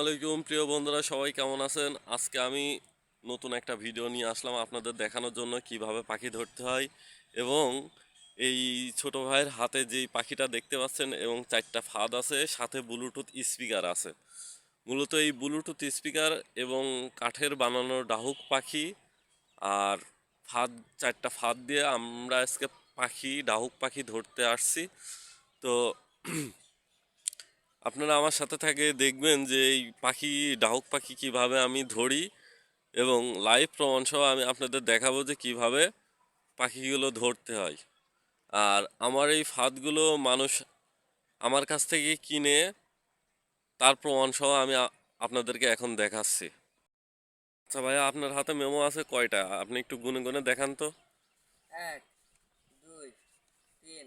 আলাইকুম, প্রিয় বন্ধুরা, সবাই কেমন আছেন? আজকে আমি নতুন একটা ভিডিও নিয়ে আসলাম আপনাদের দেখানোর জন্য কীভাবে পাখি ধরতে হয় এবং এই ছোট ভাইয়ের হাতে যেই পাখিটা দেখতে পাচ্ছেন এবং চারটা ফাঁদ আছে, সাথে ব্লুটুথ স্পিকার আছে। মূলত এই ব্লুটুথ স্পিকার এবং কাঠের বানানো ডাহুক পাখি আর ফাদ, চারটা ফাঁদ দিয়ে আমরা আজকে পাখি, ডাহুক পাখি ধরতে আসছি। তো আপনারা আমার সাথে থাকে দেখবেন যে এই পাখি ডাহুক পাখি কীভাবে আমি ধরি এবং লাইভ প্রমাণ সহ আমি আপনাদের দেখাবো যে কীভাবে পাখিগুলো ধরতে হয়। আর আমার এই ফাঁদগুলো মানুষ আমার কাছ থেকে কিনে তার প্রমাণ সহ আমি আপনাদেরকে এখন দেখাচ্ছি। আচ্ছা ভাইয়া, আপনার হাতে মেমো আছে কয়টা? আপনি একটু গুনে গুনে দেখান তো। এক, দুই, তিন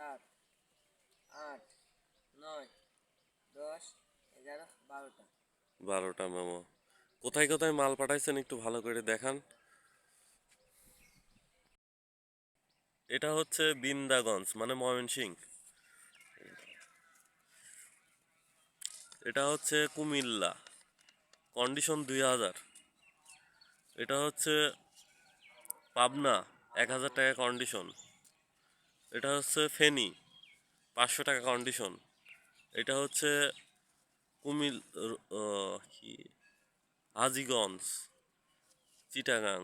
সাত, আট, নয়, দশ, এগারো, বারোটা। বারোটা, মেমো। কোথায় কোথায় মাল পাঠাইছেন একটু ভালো করে দেখান। এটা হচ্ছে বিন্দাগঞ্জ মানে ময়মনসিং এটা হচ্ছে কুমিল্লা। কন্ডিশন দুই হাজার। এটা হচ্ছে পাবনা, এক হাজার টাকা কন্ডিশন। এটা হচ্ছে ফেনী, পাঁচশো টাকা কন্ডিশন এটা হচ্ছে কুমিল কি? হাজিগঞ্জ, চিটাগাং,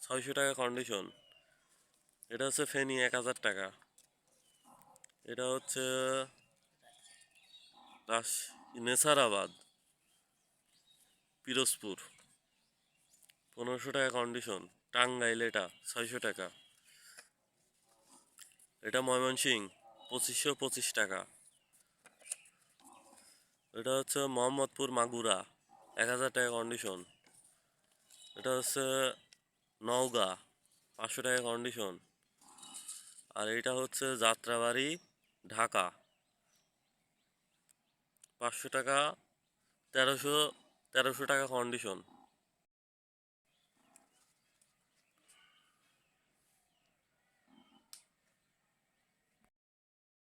ছয়শো টাকা কন্ডিশন এটা হচ্ছে ফেনি, এক হাজার টাকা। এটা হচ্ছে নেসারাবাদ, পিরোজপুর। পনেরোশো টাকা কন্ডিশন টাঙ্গাইল এটা, ছয়শো টাকা। এটা ময়মনসিং, পঁচিশশো পঁচিশ টাকা। এটা হচ্ছে মোহাম্মদপুর মাগুরা, এক হাজার টাকা কন্ডিশন এটা হচ্ছে নওগাঁ, পাঁচশো টাকা কন্ডিশন আর এটা হচ্ছে যাত্রাবাড়ি, ঢাকা। পাঁচশো টাকা, তেরোশো তেরোশো টাকা কন্ডিশন